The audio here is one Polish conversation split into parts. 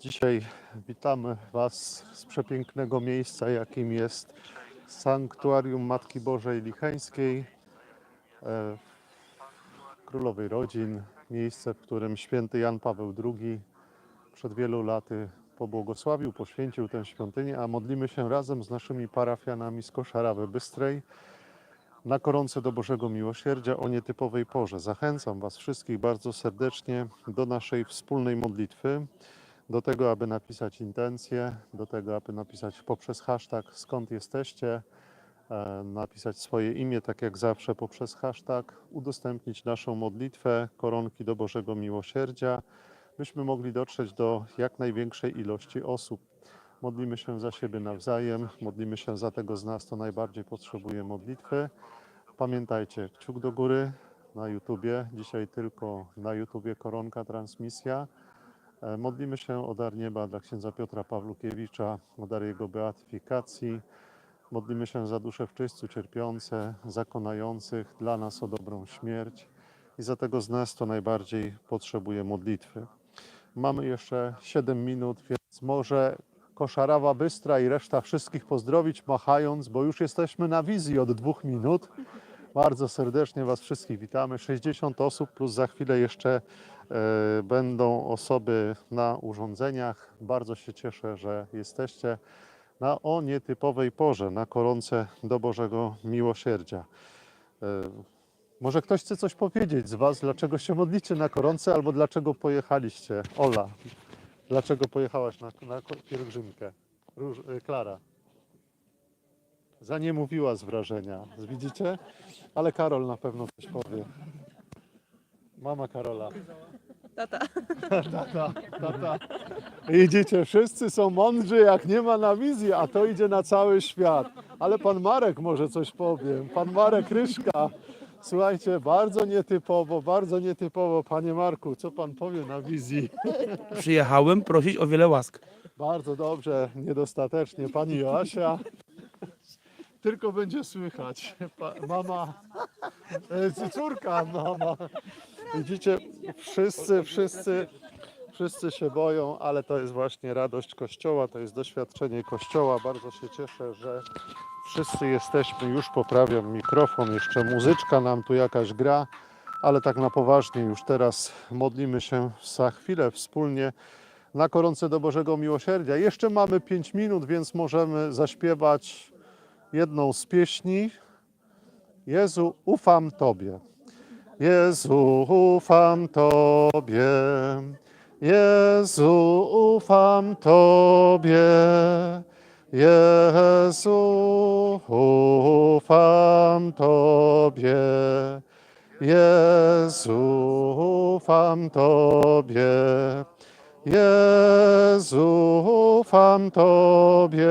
Dzisiaj witamy Was z przepięknego miejsca, jakim jest Sanktuarium Matki Bożej Licheńskiej, e, Królowej Rodzin, miejsce, w którym święty Jan Paweł II przed wielu laty pobłogosławił, poświęcił tę świątynię, a modlimy się razem z naszymi parafianami z Koszarawy Bystrej na koronce do Bożego Miłosierdzia o nietypowej porze. Zachęcam Was wszystkich bardzo serdecznie do naszej wspólnej modlitwy, do tego, aby napisać intencje, do tego, aby napisać poprzez hashtag skąd jesteście, e, napisać swoje imię, tak jak zawsze poprzez hashtag, udostępnić naszą modlitwę, koronki do Bożego Miłosierdzia, byśmy mogli dotrzeć do jak największej ilości osób. Modlimy się za siebie nawzajem, modlimy się za tego z nas, kto najbardziej potrzebuje modlitwy. Pamiętajcie, kciuk do góry na YouTubie, dzisiaj tylko na YouTubie koronka transmisja. E, Modlimy się o dar nieba dla księdza Piotra Pawlukiewicza, o dar jego beatyfikacji. Modlimy się za dusze w czyśćcu cierpiące, zakonających, dla nas o dobrą śmierć i za tego z nas, kto najbardziej potrzebuje modlitwy. Mamy jeszcze 7 minut, więc może Koszarawa Bystra i reszta wszystkich pozdrowić machając, bo już jesteśmy na wizji od dwóch minut. Bardzo serdecznie Was wszystkich witamy. 60 osób plus za chwilę jeszcze będą osoby na urządzeniach. Bardzo się cieszę, że jesteście na o nietypowej porze, na koronce do Bożego Miłosierdzia. E, może ktoś chce coś powiedzieć z Was, dlaczego się modlicie na koronce albo dlaczego pojechaliście? Ola, dlaczego pojechałaś na, na pielgrzymkę? Róż, y, Klara. Za nie mówiła z wrażenia, widzicie? Ale Karol na pewno coś powie. Mama Karola. Tata. Tata, tata. Idziecie, wszyscy są mądrzy, jak nie ma na wizji, a to idzie na cały świat. Ale pan Marek może coś powie. Pan Marek Ryszka. Słuchajcie, bardzo nietypowo, bardzo nietypowo. Panie Marku, co pan powie na wizji? Przyjechałem prosić o wiele łask. Bardzo dobrze, niedostatecznie. Pani Joasia. Tylko będzie słychać. Pa, mama, e, córka, mama. Widzicie, wszyscy, wszyscy, wszyscy się boją, ale to jest właśnie radość Kościoła, to jest doświadczenie Kościoła. Bardzo się cieszę, że wszyscy jesteśmy. Już poprawiam mikrofon, jeszcze muzyczka nam tu jakaś gra, ale tak na poważnie już teraz modlimy się za chwilę wspólnie na koronce do Bożego Miłosierdzia. Jeszcze mamy 5 minut, więc możemy zaśpiewać jedną z pieśni. Jezu, ufam Tobie. Jezu, ufam Tobie. Jezu, ufam Tobie. Jezu, ufam Tobie. Jezu, ufam Tobie. Jezu, ufam Tobie.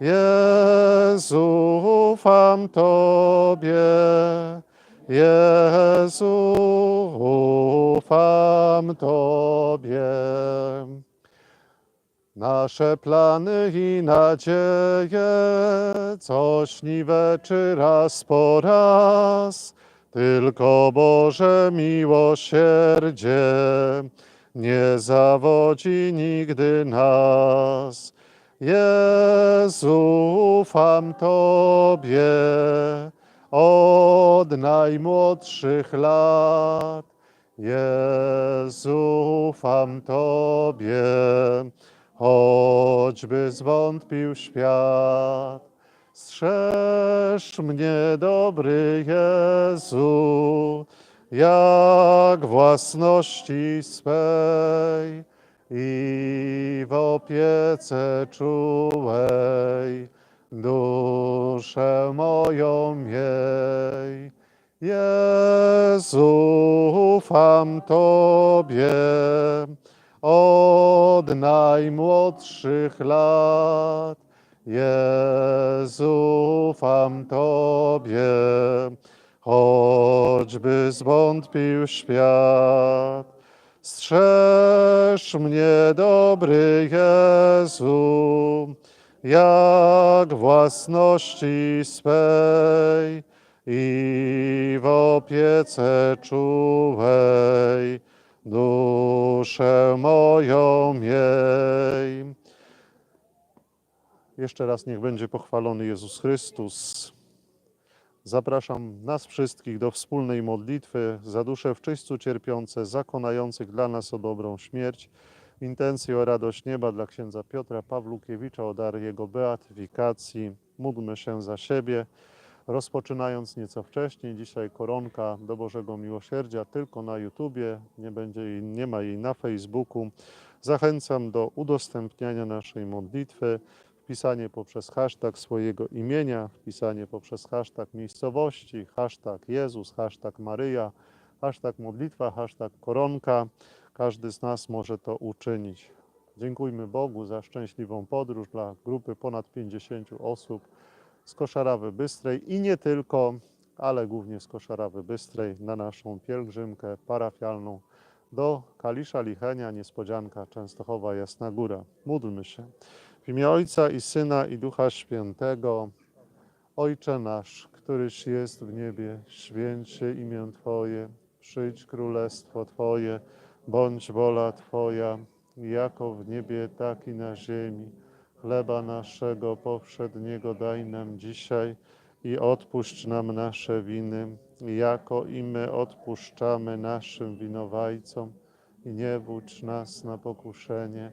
Jezu, ufam Tobie. Jezu, ufam Tobie. Nasze plany i nadzieje, co śniwe czy raz po raz, tylko Boże miłosierdzie nie zawodzi nigdy nas. Jezu, ufam Tobie od najmłodszych lat. Jezu, ufam Tobie, choćby zwątpił świat. Strzeż mnie, dobry Jezu, jak własności swej i w opiece czułej duszę moją miej. Jezu, ufam Tobie od najmłodszych lat. Jezu, ufam Tobie, choćby zwątpił świat. Strzeż mnie, dobry Jezu, jak własności swej i w opiece czułej duszę moją miej. Jeszcze raz niech będzie pochwalony Jezus Chrystus. Zapraszam nas wszystkich do wspólnej modlitwy za dusze w czyśćcu cierpiące, zakonających dla nas o dobrą śmierć. Intencję o radość nieba dla księdza Piotra Pawlukiewicza, o dar jego beatyfikacji. Módlmy się za siebie. Rozpoczynając nieco wcześniej, dzisiaj koronka do Bożego Miłosierdzia tylko na YouTubie, nie, będzie jej, nie ma jej na Facebooku. Zachęcam do udostępniania naszej modlitwy, wpisanie poprzez hashtag swojego imienia, wpisanie poprzez hashtag miejscowości, hashtag Jezus, hashtag Maryja, hashtag modlitwa, hashtag koronka. Każdy z nas może to uczynić. Dziękujmy Bogu za szczęśliwą podróż dla grupy ponad 50 osób z Koszarawy Bystrej i nie tylko, ale głównie z Koszarawy Bystrej na naszą pielgrzymkę parafialną do Kalisza Lichenia, niespodzianka Częstochowa Jasna Góra. Módlmy się. Imię Ojca i Syna i Ducha Świętego. Ojcze nasz, któryś jest w niebie, święć się imię Twoje, przyjdź królestwo Twoje, bądź wola Twoja, jako w niebie, tak i na ziemi. Chleba naszego powszedniego daj nam dzisiaj i odpuść nam nasze winy, jako i my odpuszczamy naszym winowajcom. I nie wódź nas na pokuszenie,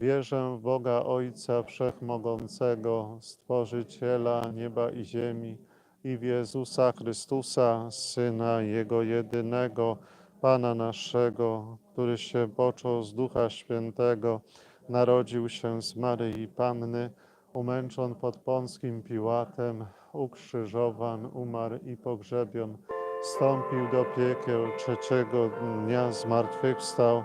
Wierzę w Boga Ojca Wszechmogącego, Stworzyciela nieba i ziemi i w Jezusa Chrystusa, Syna Jego jedynego, Pana naszego, który się począł z Ducha Świętego, narodził się z Maryi Panny, umęczon pod Pąckim Piłatem, ukrzyżowan, umarł i pogrzebion, wstąpił do piekieł, trzeciego dnia zmartwychwstał,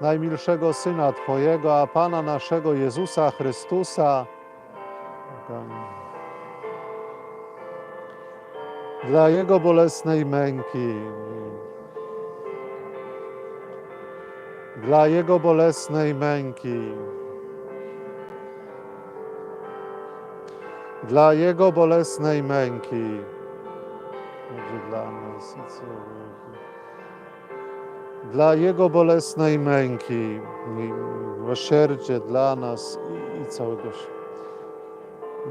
najmilszego Syna Twojego, a Pana naszego Jezusa Chrystusa. Dla Jego bolesnej męki, dla Jego bolesnej męki, dla Jego bolesnej męki, dla nas i całego. Dla Jego bolesnej męki, miłosierdzie dla nas i, i całego świata.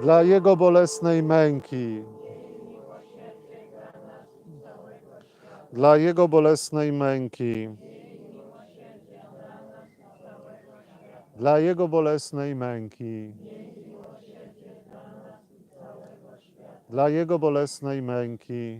Dla Jego bolesnej męki, dla Jego bolesnej męki, dla Jego bolesnej męki, dla Jego bolesnej męki,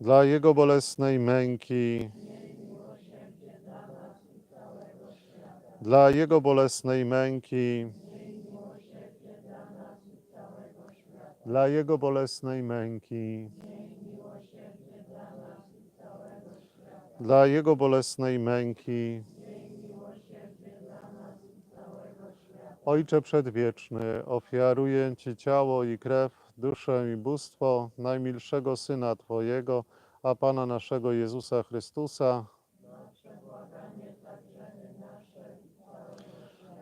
dla Jego bolesnej męki, dla Jego bolesnej męki, dla Jego bolesnej męki, dla Jego bolesnej męki. Ojcze Przedwieczny, ofiaruję Ci ciało i krew, duszę i bóstwo najmilszego Syna Twojego, a Pana naszego Jezusa Chrystusa,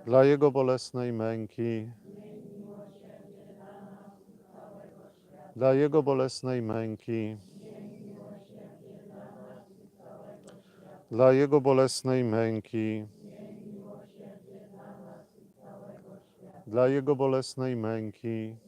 dla Jego bolesnej męki, dla Jego bolesnej męki, dla Jego bolesnej męki, dla Jego bolesnej męki,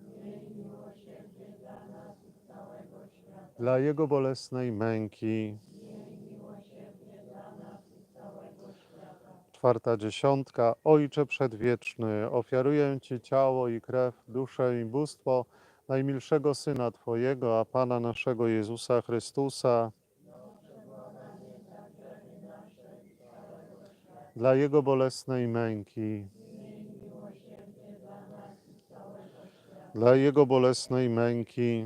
dla Jego bolesnej męki. Czwarta dziesiątka. Ojcze Przedwieczny, ofiaruję Ci ciało i krew, duszę i bóstwo najmilszego Syna Twojego, a Pana naszego Jezusa Chrystusa, dla Jego bolesnej męki, dla Jego bolesnej męki,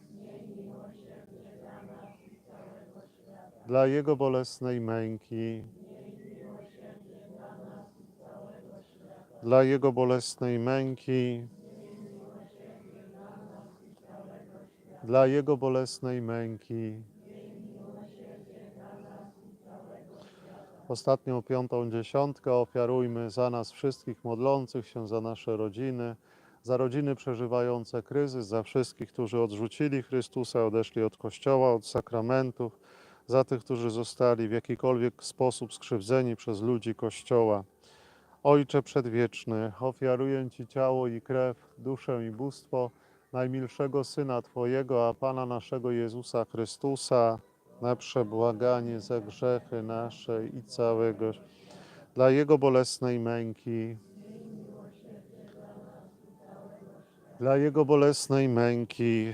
dla Jego bolesnej męki, dla Jego bolesnej męki, dla Jego bolesnej męki. Ostatnią piątą dziesiątkę ofiarujmy za nas wszystkich modlących się, za nasze rodziny, za rodziny przeżywające kryzys, za wszystkich, którzy odrzucili Chrystusa, odeszli od Kościoła, od sakramentów, za tych, którzy zostali w jakikolwiek sposób skrzywdzeni przez ludzi Kościoła. Ojcze Przedwieczny, ofiaruję Ci ciało i krew, duszę i bóstwo najmilszego Syna Twojego, a Pana naszego Jezusa Chrystusa, na przebłaganie za grzechy nasze i całego, dla Jego bolesnej męki, dla Jego bolesnej męki,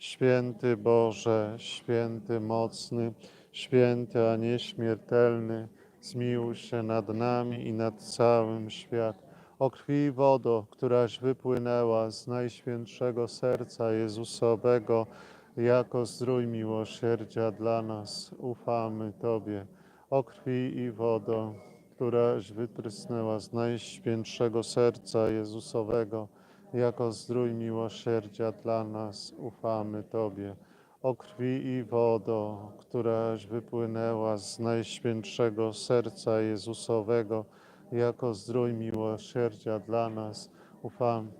Święty Boże, święty mocny, święty a nieśmiertelny, zmiłuj się nad nami i nad całym światem. O krwi wodo, któraś wypłynęła z najświętszego serca Jezusowego, jako zdrój miłosierdzia dla nas, ufamy Tobie. O krwi i wodo, któraś wyprysnęła z najświętszego serca Jezusowego, jako zdrój miłosierdzia dla nas, ufamy Tobie. O krwi i wodo, któraś wypłynęła z najświętszego serca Jezusowego, jako zdrój miłosierdzia dla nas, ufam.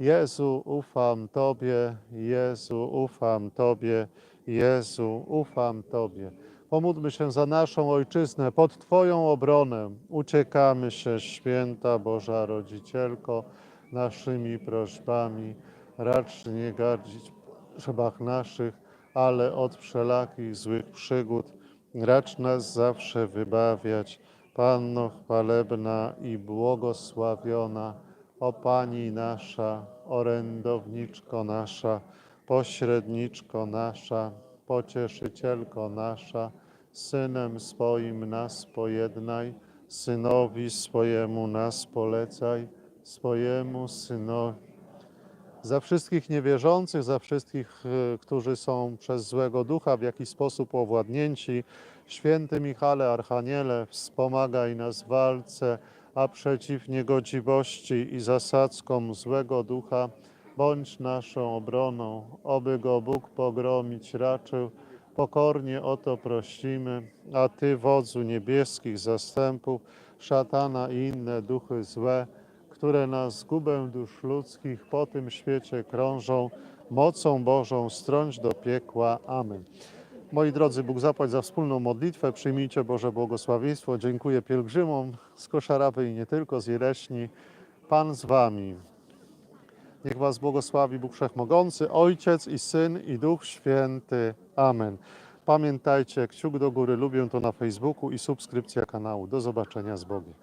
Jezu, ufam Tobie, Jezu, ufam Tobie, Jezu, ufam Tobie. Pomódlmy się za naszą ojczyznę, pod Twoją obronę. Uciekamy się, święta Boża Rodzicielko, naszymi prośbami. Racz nie gardzić potrzebach naszych, ale od wszelakich złych przygód. Racz nas zawsze wybawiać. Panno chwalebna i błogosławiona, o Pani nasza, orędowniczko nasza, pośredniczko nasza, pocieszycielko nasza, Synem swoim nas pojednaj, Synowi swojemu nas polecaj, swojemu Synowi. Za wszystkich niewierzących, za wszystkich, y, którzy są przez złego ducha w jakiś sposób owładnięci, święty Michale Archaniele, wspomagaj nas w walce, a przeciw niegodziwości i zasadzkom złego ducha bądź naszą obroną, oby go Bóg pogromić raczył. Pokornie o to prosimy, a Ty, wodzu niebieskich zastępów, szatana i inne duchy złe, które na zgubę dusz ludzkich po tym świecie krążą, mocą Bożą strąć do piekła. Amen. Moi drodzy, Bóg zapłać za wspólną modlitwę. Przyjmijcie Boże błogosławieństwo. Dziękuję pielgrzymom z Koszarawy i nie tylko, z Jereśni. Pan z Wami. Niech Was błogosławi Bóg Wszechmogący, Ojciec i Syn i Duch Święty. Amen. Pamiętajcie, kciuk do góry, lubię to na Facebooku i subskrypcja kanału. Do zobaczenia z Bogiem.